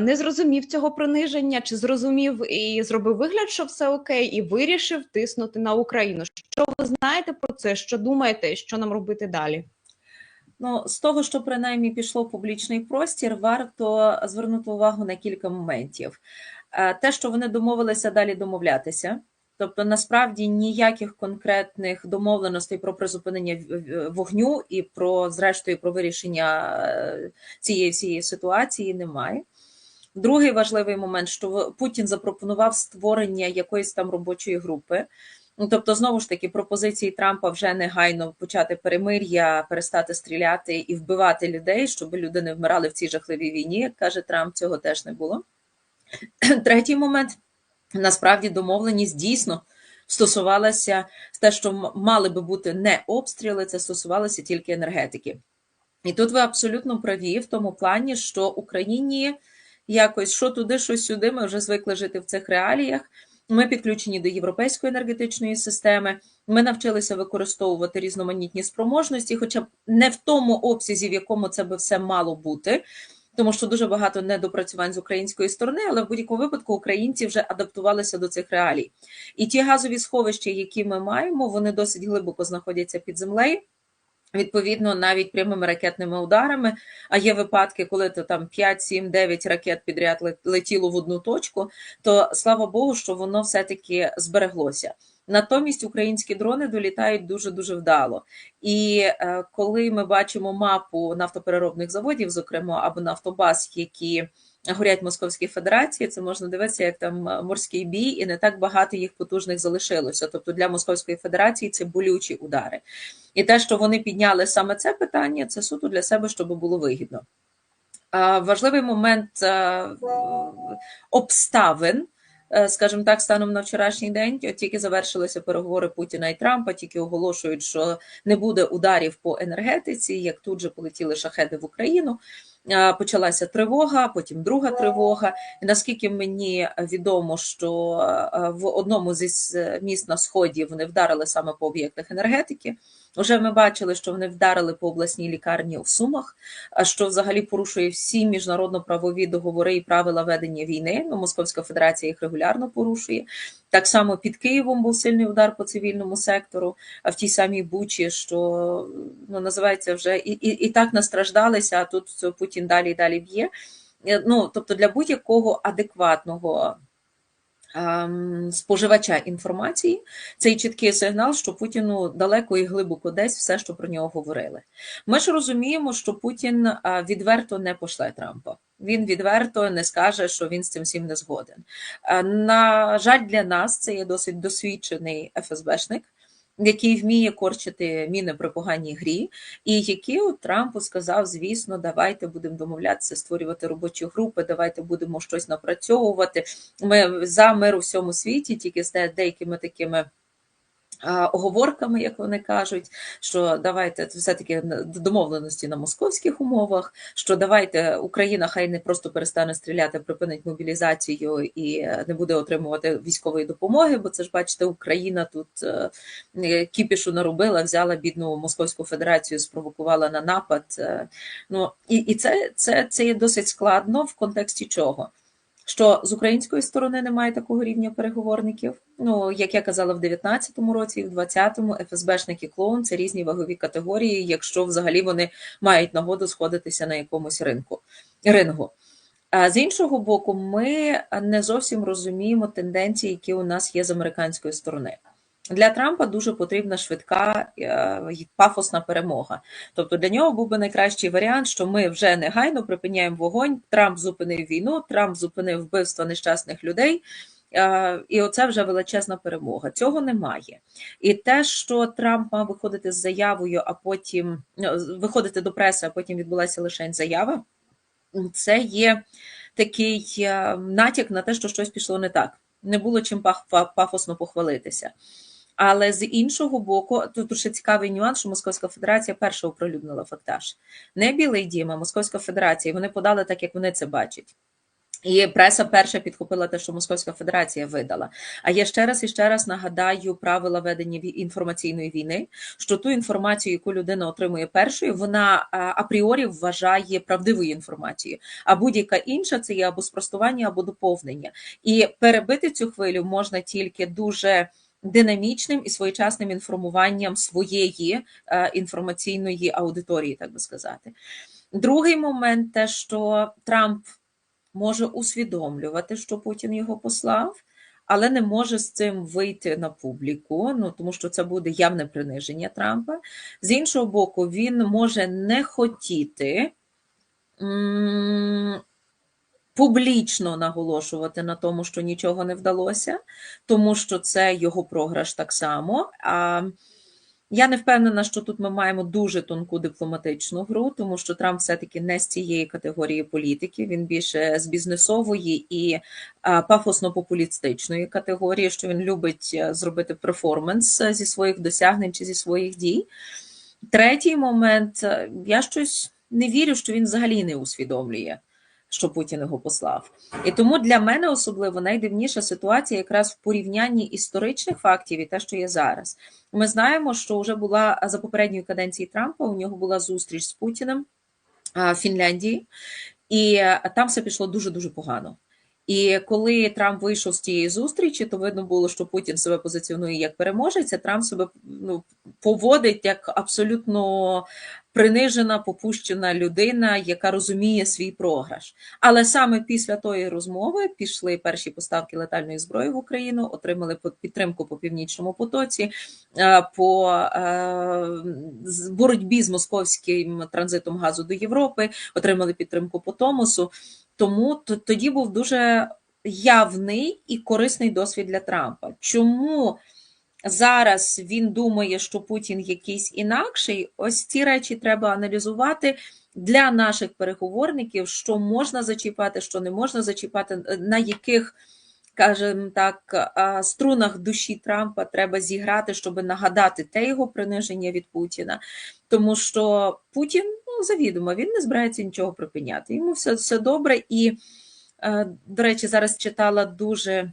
не зрозумів цього приниження, чи зрозумів і зробив вигляд, що все окей, і вирішив тиснути на Україну. Що ви знаєте про це? Що думаєте, що нам робити далі? Ну, з того, що принаймні пішло в публічний простір, варто звернути увагу на кілька моментів. Е, те, що вони домовилися далі домовлятися, тобто насправді ніяких конкретних домовленостей про призупинення вогню і про, зрештою, про вирішення е, цієї всієї ситуації немає. Другий важливий момент, що Путін запропонував створення якоїсь там робочої групи. Ну, тобто, знову ж таки, пропозиції Трампа вже негайно почати перемир'я, перестати стріляти і вбивати людей, щоб люди не вмирали в цій жахливій війні. Як каже Трамп, цього теж не було. Третій момент насправді домовленість дійсно стосувалася те, що мали би бути не обстріли, це стосувалося тільки енергетики. І тут ви абсолютно праві в тому плані, що Україні якось що туди, що сюди, ми вже звикли жити в цих реаліях. Ми підключені до європейської енергетичної системи. Ми навчилися використовувати різноманітні спроможності, хоча б не в тому обсязі, в якому це би все мало бути, тому що дуже багато недопрацювань з української сторони, але в будь-якому випадку українці вже адаптувалися до цих реалій. І ті газові сховища, які ми маємо, вони досить глибоко знаходяться під землею. Відповідно, навіть прямими ракетними ударами. А є випадки, коли то там 5, 7, 9 ракет підряд летіло в одну точку, то слава Богу, що воно все-таки збереглося. Натомість українські дрони долітають дуже дуже вдало. І е, коли ми бачимо мапу нафтопереробних заводів, зокрема або нафтобаз, які горять Московській Федерації, це можна дивитися, як там е, морський бій, і не так багато їх потужних залишилося. Тобто для Московської Федерації це болючі удари. І те, що вони підняли саме це питання, це суто для себе, щоб було вигідно. Важливий момент е, обставин. Е, скажімо так, станом на вчорашній день тільки завершилися переговори Путіна і Трампа, тільки оголошують, що не буде ударів по енергетиці, як тут же полетіли шахеди в Україну. Почалася тривога, потім друга тривога. І наскільки мені відомо, що в одному зі міст на сході вони вдарили саме по об'єктах енергетики. Вже ми бачили, що вони вдарили по обласній лікарні в Сумах, що взагалі порушує всі міжнародно-правові договори і правила ведення війни. Ну, Московська Федерація їх регулярно порушує. Так само під Києвом був сильний удар по цивільному сектору, а в тій самій Бучі, що ну, називається вже і, і, і так настраждалися, а тут Путін далі і далі б'є. Ну, Тобто для будь-якого адекватного. Ем, споживача інформації цей чіткий сигнал, що Путіну далеко і глибоко десь все, що про нього говорили. Ми ж розуміємо, що Путін е, відверто не пошле Трампа. Він відверто не скаже, що він з цим всім не згоден. Е, на жаль, для нас це є досить досвідчений ФСБшник який вміє корчити міни при поганій грі, і які от Трампу сказав: звісно, давайте будемо домовлятися, створювати робочі групи, давайте будемо щось напрацьовувати. Ми за мир у всьому світі, тільки з деякими такими оговорками, як вони кажуть, що давайте все-таки домовленості на московських умовах, що давайте Україна хай не просто перестане стріляти, припинить мобілізацію і не буде отримувати військової допомоги, бо це ж бачите, Україна тут е, кіпішу наробила, взяла бідну Московську Федерацію, спровокувала на напад. Е, ну і і це, це, це є досить складно в контексті чого що з української сторони немає такого рівня переговорників. Ну, як я казала, в 19-му році, і в 20-му ФСБшник клоун це різні вагові категорії, якщо взагалі вони мають нагоду сходитися на якомусь ринку рингу. А з іншого боку, ми не зовсім розуміємо тенденції, які у нас є з американської сторони. Для Трампа дуже потрібна швидка е, пафосна перемога. Тобто для нього був би найкращий варіант, що ми вже негайно припиняємо вогонь. Трамп зупинив війну, Трамп зупинив вбивство нещасних людей. Е, і оце вже величезна перемога. Цього немає. І те, що Трамп мав виходити з заявою, а потім ну, виходити до преси, а потім відбулася лише заява. Це є такий е, натяк на те, що щось пішло не так. Не було чим пафосно похвалитися. Але з іншого боку, тут ще цікавий нюанс, що Московська Федерація перша оприлюднила фактаж. Не Білий Дім, а Московська Федерація. Вони подали так, як вони це бачать. І преса перша підхопила те, що Московська Федерація видала. А я ще раз і ще раз нагадаю правила ведення інформаційної війни, що ту інформацію, яку людина отримує першою, вона апріорі вважає правдивою інформацією. А будь-яка інша це є або спростування, або доповнення. І перебити цю хвилю можна тільки дуже. Динамічним і своєчасним інформуванням своєї е, інформаційної аудиторії, так би сказати. Другий момент те, що Трамп може усвідомлювати, що Путін його послав, але не може з цим вийти на публіку, ну тому що це буде явне приниження Трампа. З іншого боку, він може не хотіти публічно наголошувати на тому, що нічого не вдалося, тому що це його програш так само. А я не впевнена, що тут ми маємо дуже тонку дипломатичну гру, тому що Трамп все-таки не з цієї категорії політики, він більше з бізнесової і пафосно-популістичної категорії, що він любить е, зробити перформанс е, зі своїх досягнень чи зі своїх дій. Третій момент, е, я щось не вірю, що він взагалі не усвідомлює, що Путін його послав. І тому для мене особливо найдивніша ситуація якраз в порівнянні історичних фактів і те, що є зараз. Ми знаємо, що вже була за попередньої каденції Трампа. У нього була зустріч з Путіним в Фінляндії, і там все пішло дуже дуже погано. І коли Трамп вийшов з тієї зустрічі, то видно було, що Путін себе позиціонує як переможець, а Трамп себе ну, поводить як абсолютно принижена, попущена людина, яка розуміє свій програш. Але саме після тої розмови пішли перші поставки летальної зброї в Україну, отримали підтримку по північному потоці, е, по е, боротьбі з московським транзитом газу до Європи, отримали підтримку по Томосу. Тому тоді був дуже явний і корисний досвід для Трампа. Чому зараз він думає, що Путін якийсь інакший? Ось ці речі треба аналізувати для наших переговорників, що можна зачіпати, що не можна зачіпати, на яких. Скажімо так, струнах душі Трампа треба зіграти, щоб нагадати те його приниження від Путіна, тому що Путін ну, завідомо він не збирається нічого припиняти. Йому все, все добре. І, е, до речі, зараз читала дуже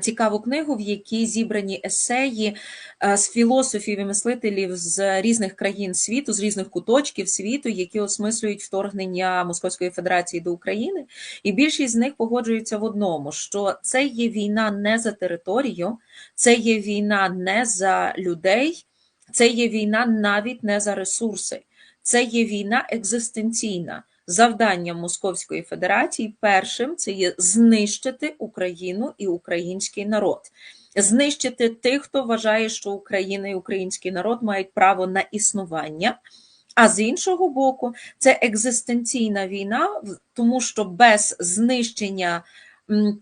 цікаву книгу, в якій зібрані есеї е, з філософів і мислителів з різних країн світу, з різних куточків світу, які осмислюють вторгнення Московської Федерації до України. І більшість з них погоджуються в одному: що це є війна не за територію, це є війна не за людей, це є війна навіть не за ресурси. Це є війна екзистенційна. Завданням Московської Федерації першим це є знищити Україну і український народ, знищити тих, хто вважає, що Україна і український народ мають право на існування. А з іншого боку, це екзистенційна війна, тому що без знищення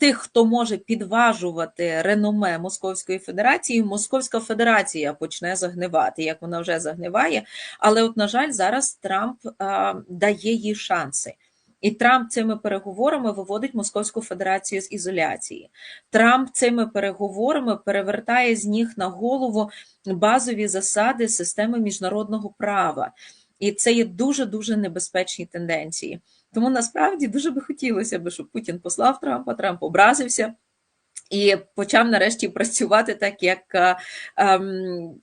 тих, хто може підважувати реноме Московської Федерації, Московська Федерація почне загнивати, як вона вже загниває. Але, от, на жаль, зараз Трамп а, дає їй шанси. І Трамп цими переговорами виводить Московську Федерацію з ізоляції. Трамп цими переговорами перевертає з ніг на голову базові засади системи міжнародного права. І це є дуже дуже небезпечні тенденції. Тому насправді дуже би хотілося б, щоб Путін послав Трампа, Трамп образився і почав нарешті працювати так, як. е, ем,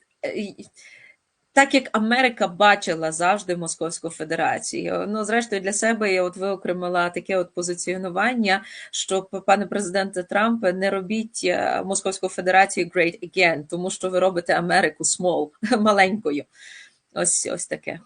так як Америка бачила завжди Московську Федерацію. Ну, зрештою, для себе я от виокремила таке от позиціонування, що, пане президенте Трампе, не робіть е, Московську Федерацію great again, тому що ви робите Америку small, маленькою. Ось ось таке.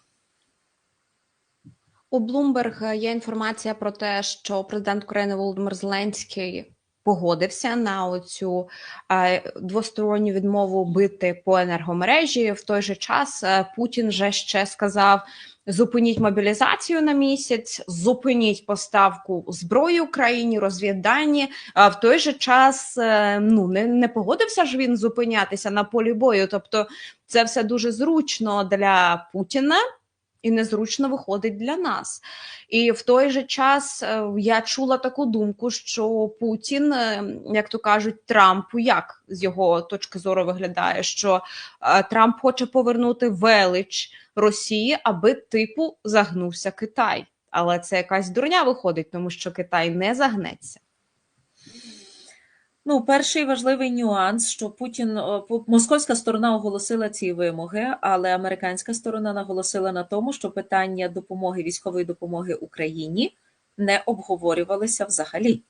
У Bloomberg є інформація про те, що президент України Володимир Зеленський погодився на оцю е, двосторонню відмову бити по енергомережі. В той же час е, Путін же ще сказав: зупиніть мобілізацію на місяць, зупиніть поставку зброї Україні, розвіддані. А в той же час е, ну не, не погодився ж він зупинятися на полі бою. Тобто, це все дуже зручно для Путіна і незручно виходить для нас. І в той же час е, я чула таку думку, що Путін, е, як то кажуть, Трампу, як з його точки зору виглядає, що е, Трамп хоче повернути велич Росії, аби типу загнувся Китай. Але це якась дурня виходить, тому що Китай не загнеться. Ну, перший важливий нюанс, що Путін по- московська сторона оголосила ці вимоги, але американська сторона наголосила на тому, що питання допомоги військової допомоги Україні не обговорювалися взагалі.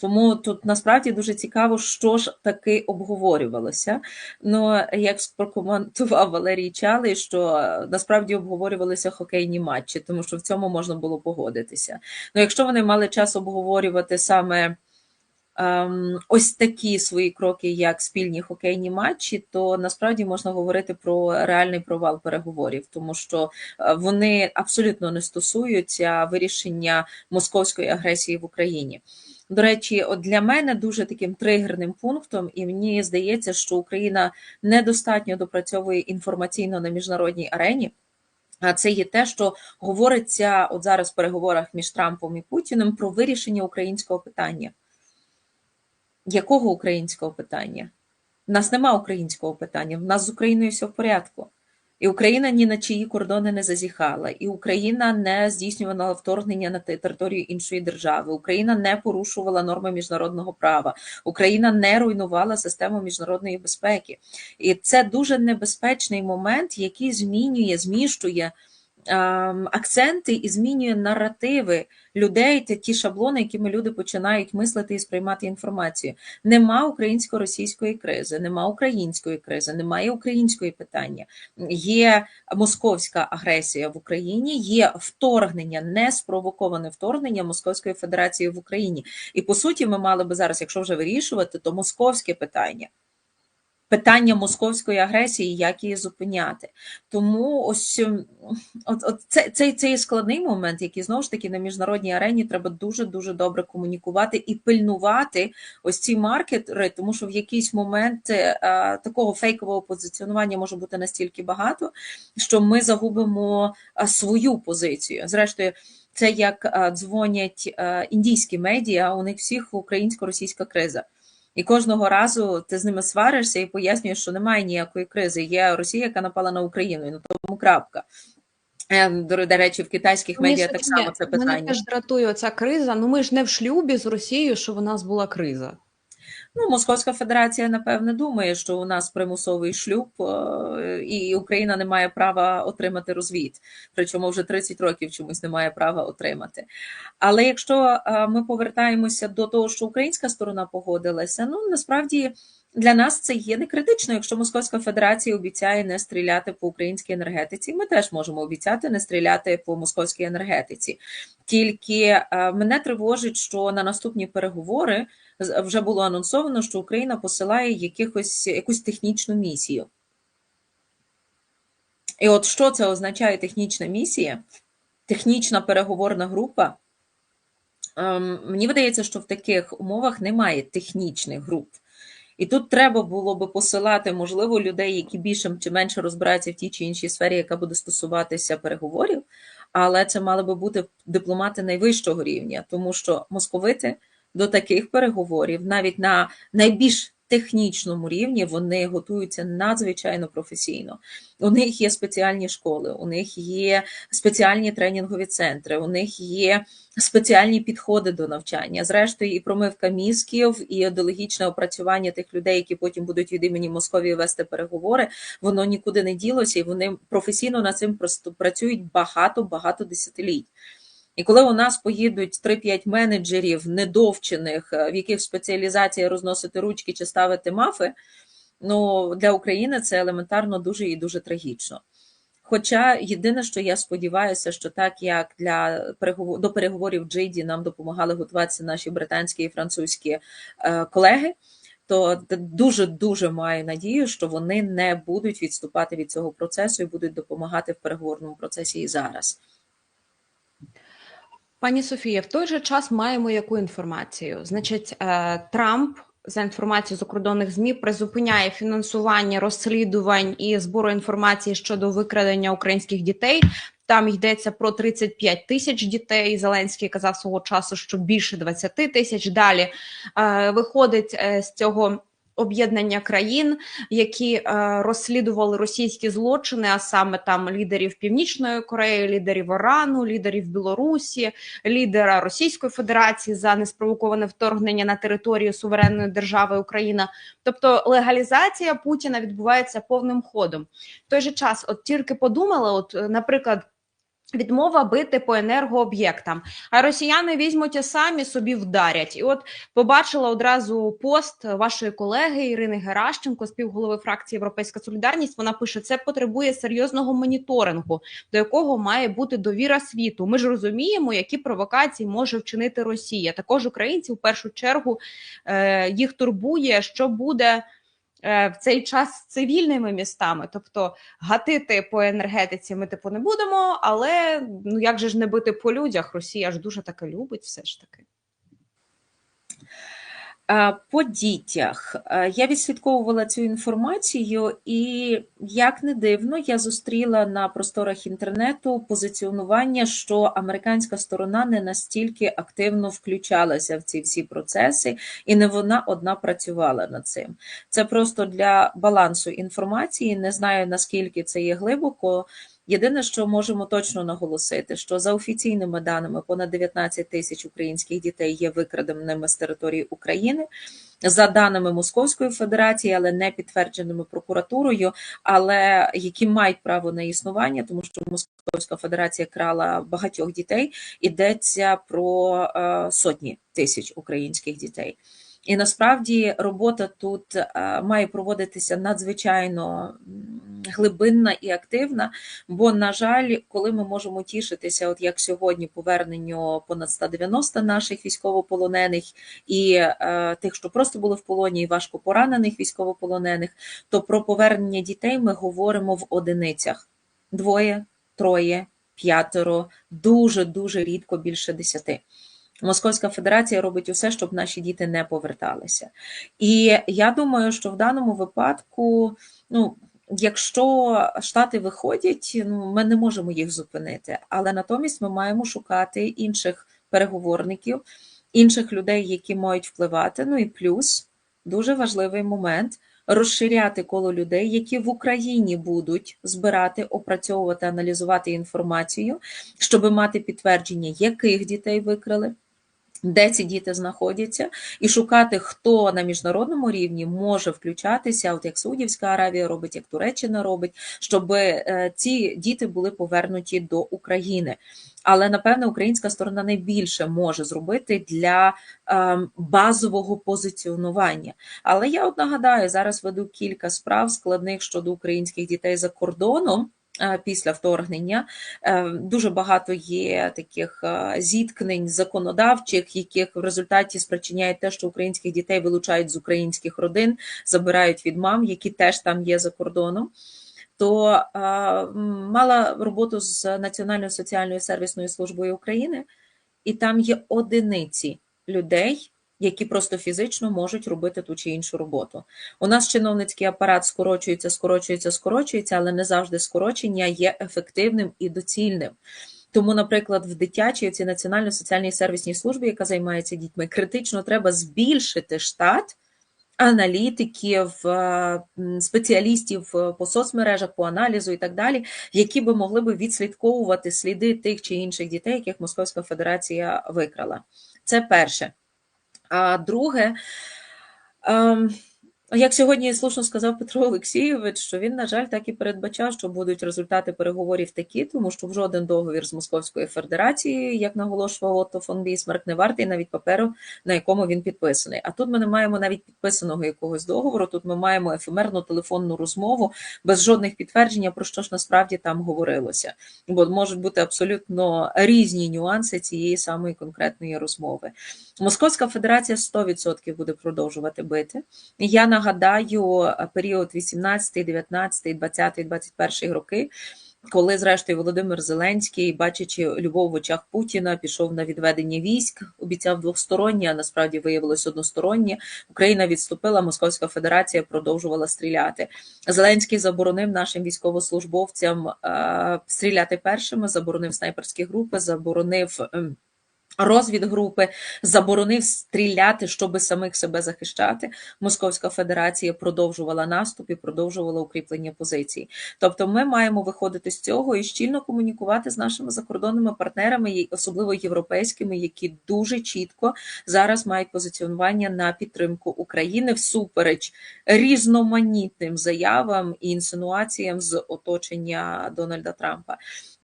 Тому тут насправді дуже цікаво, що ж таки обговорювалося. Ну, як прокоментував Валерій Чалий, що е, насправді обговорювалися хокейні матчі, тому що в цьому можна було погодитися. Ну, якщо вони мали час обговорювати саме ось такі свої кроки, як спільні хокейні матчі, то насправді можна говорити про реальний провал переговорів, тому що е, вони абсолютно не стосуються вирішення московської агресії в Україні. До речі, от для мене дуже таким тригерним пунктом, і мені здається, що Україна недостатньо допрацьовує інформаційно на міжнародній арені. А це є те, що говориться от зараз в переговорах між Трампом і Путіним про вирішення українського питання. Якого українського питання? У нас нема українського питання, в нас з Україною все в порядку. І Україна ні на чиї кордони не зазіхала, і Україна не здійснювала вторгнення на територію іншої держави. Україна не порушувала норми міжнародного права. Україна не руйнувала систему міжнародної безпеки. І це дуже небезпечний момент, який змінює, зміщує акценти і змінює наративи людей та ті шаблони, якими люди починають мислити і сприймати інформацію. Нема українсько-російської кризи, нема української кризи, немає української питання. Є московська агресія в Україні, є вторгнення, неспровоковане вторгнення Московської Федерації в Україні. І по суті, ми мали би зараз, якщо вже вирішувати, то московське питання. Питання московської агресії, як її зупиняти. Тому ось ем, от, от це, цей, цей складний момент, який знову ж таки на міжнародній арені треба дуже дуже добре комунікувати і пильнувати ось ці маркетери, тому що в якийсь момент е, такого фейкового позиціонування може бути настільки багато, що ми загубимо свою позицію. Зрештою, це як дзвонять індійські медіа, у них всіх українсько-російська криза. І кожного разу ти з ними сваришся і пояснюєш, що немає ніякої кризи. Є Росія, яка напала на Україну, і на тому крапка. Е, До речі, в китайських медіа так само це Мене питання. теж дратує ця криза. Ну ми ж не в шлюбі з Росією, що в нас була криза. Ну, Московська Федерація, напевне, думає, що у нас примусовий шлюб, е, і Україна не має права отримати розвід. Причому вже 30 років чомусь не має права отримати. Але якщо е, ми повертаємося до того, що українська сторона погодилася, ну насправді. Для нас це є не критично. Якщо Московська Федерація обіцяє не стріляти по українській енергетиці, ми теж можемо обіцяти не стріляти по московській енергетиці. Тільки е, мене тривожить, що на наступні переговори вже було анонсовано, що Україна посилає якихось, якусь технічну місію. І от що це означає технічна місія? Технічна переговорна група. Ем, Мені видається, що в таких умовах немає технічних груп. І тут треба було би посилати, можливо, людей, які більше чи менше розбираються в тій чи іншій сфері, яка буде стосуватися переговорів, але це мали би бути дипломати найвищого рівня, тому що московити до таких переговорів, навіть на найбільш технічному рівні, вони готуються надзвичайно професійно. У них є спеціальні школи, у них є спеціальні тренінгові центри, у них є спеціальні підходи до навчання. Зрештою, і промивка мізків, і ідеологічне опрацювання тих людей, які потім будуть від імені Московії вести переговори, воно нікуди не ділося, і вони професійно над цим просто працюють багато багато десятиліть. І коли у нас поїдуть 3-5 менеджерів недовчених, е, в яких спеціалізація розносити ручки чи ставити мафи, ну для України це елементарно дуже і дуже трагічно. Хоча єдине, що я сподіваюся, що так як для до переговорів Джиді нам допомагали готуватися наші британські і французькі е, колеги, то дуже дуже маю надію, що вони не будуть відступати від цього процесу і будуть допомагати в переговорному процесі і зараз. Пані Софія, в той же час маємо яку інформацію? Значить, е, Трамп за інформацією закордонних змі призупиняє фінансування розслідувань і збору інформації щодо викрадення українських дітей. Там йдеться про 35 тисяч дітей. Зеленський казав свого часу, що більше 20 тисяч. Далі е, виходить е, з цього об'єднання країн, які е, розслідували російські злочини, а саме там лідерів Північної Кореї, лідерів Ірану, лідерів Білорусі, лідера Російської Федерації за неспровоковане вторгнення на територію суверенної держави Україна. Тобто легалізація Путіна відбувається повним ходом. В той же час, от тільки подумала, от, наприклад. Відмова бити по енергооб'єктам, а росіяни візьмуть і самі собі вдарять. І от побачила одразу пост вашої колеги Ірини Геращенко, співголови фракції Європейська Солідарність. Вона пише: це потребує серйозного моніторингу, до якого має бути довіра світу. Ми ж розуміємо, які провокації може вчинити Росія. Також українці в першу чергу е, їх турбує, що буде. Е, В цей час цивільними містами, тобто гатити по енергетиці, ми типу не будемо. Але ну як же ж не бити по людях? Росія ж дуже таке любить, все ж таки. Е, По дітях Е, я відслідковувала цю інформацію, і як не дивно, я зустріла на просторах інтернету позиціонування, що американська сторона не настільки активно включалася в ці всі процеси, і не вона одна працювала над цим. Це просто для балансу інформації. Не знаю наскільки це є глибоко. Єдине, що можемо точно наголосити, що за офіційними даними понад 19 тисяч українських дітей є викраденими з території України. За даними Московської Федерації, але не підтвердженими прокуратурою, але які мають право на існування, тому що Московська Федерація крала багатьох дітей, йдеться про е, сотні тисяч українських дітей. І насправді робота тут е, має проводитися надзвичайно глибинна і активна. Бо, на жаль, коли ми можемо тішитися, от як сьогодні, поверненню понад 190 наших військовополонених і е, тих, що просто були в полоні, і важко поранених військовополонених, то про повернення дітей ми говоримо в одиницях: двоє, троє, п'ятеро, дуже дуже рідко більше десяти. Московська Федерація робить усе, щоб наші діти не поверталися. І я думаю, що в даному випадку, ну, якщо Штати виходять, ну, ми не можемо їх зупинити, але натомість ми маємо шукати інших переговорників, інших людей, які мають впливати. Ну і плюс дуже важливий момент. Розширяти коло людей, які в Україні будуть збирати, опрацьовувати, аналізувати інформацію, щоб мати підтвердження, яких дітей викрали, де ці діти знаходяться, і шукати, хто на міжнародному рівні може включатися, от як Саудівська Аравія робить, як Туреччина робить, щоб е, ці діти були повернуті до України. Але напевне українська сторона найбільше може зробити для е, базового позиціонування. Але я от нагадаю, зараз веду кілька справ складних щодо українських дітей за кордоном. Е, Після вторгнення Е, дуже багато є таких е, зіткнень законодавчих, яких в результаті спричиняє те, що українських дітей вилучають з українських родин, забирають від мам, які теж там є за кордоном. То мала роботу з Національною соціальною сервісною службою України, і там є одиниці людей, які просто фізично можуть робити ту чи іншу роботу. У нас чиновницький апарат скорочується, скорочується, скорочується, але не завжди скорочення є ефективним і доцільним. Тому, наприклад, в дитячій цій національно соціальній сервісній службі, яка займається дітьми, критично треба збільшити штат аналітиків, е, спеціалістів по соцмережах, по аналізу і так далі, які би могли би відслідковувати сліди тих чи інших дітей, яких Московська Федерація викрала. Це перше. А друге, ем, як сьогодні слушно сказав Петро Олексійович, що він, на жаль, так і передбачав, що будуть результати переговорів такі, тому що в жоден договір з Московською Федерацією, як наголошував Отто фон Бісмарк, не вартий навіть паперу, на якому він підписаний. А тут ми не маємо навіть підписаного якогось договору. Тут ми маємо ефемерну телефонну розмову без жодних підтверджень, про що ж насправді там говорилося. Бо можуть бути абсолютно різні нюанси цієї самої конкретної розмови. Московська Федерація 100% буде продовжувати бити. Я нагадаю е, період 18, 19, 20, 21 роки, коли, зрештою, Володимир Зеленський, бачачи любов в очах Путіна, пішов на відведення військ, обіцяв двостороннє, а насправді виявилось одностороннє. Україна відступила, Московська Федерація продовжувала стріляти. Зеленський заборонив нашим військовослужбовцям е, стріляти першими, заборонив снайперські групи, заборонив. Ем, Розвідгрупи заборонив стріляти, щоби самих себе захищати. Московська Федерація продовжувала наступ і продовжувала укріплення позицій. Тобто, ми маємо виходити з цього і щільно комунікувати з нашими закордонними партнерами, особливо європейськими, які дуже чітко зараз мають позиціонування на підтримку України всупереч різноманітним заявам і інсинуаціям з оточення Дональда Трампа.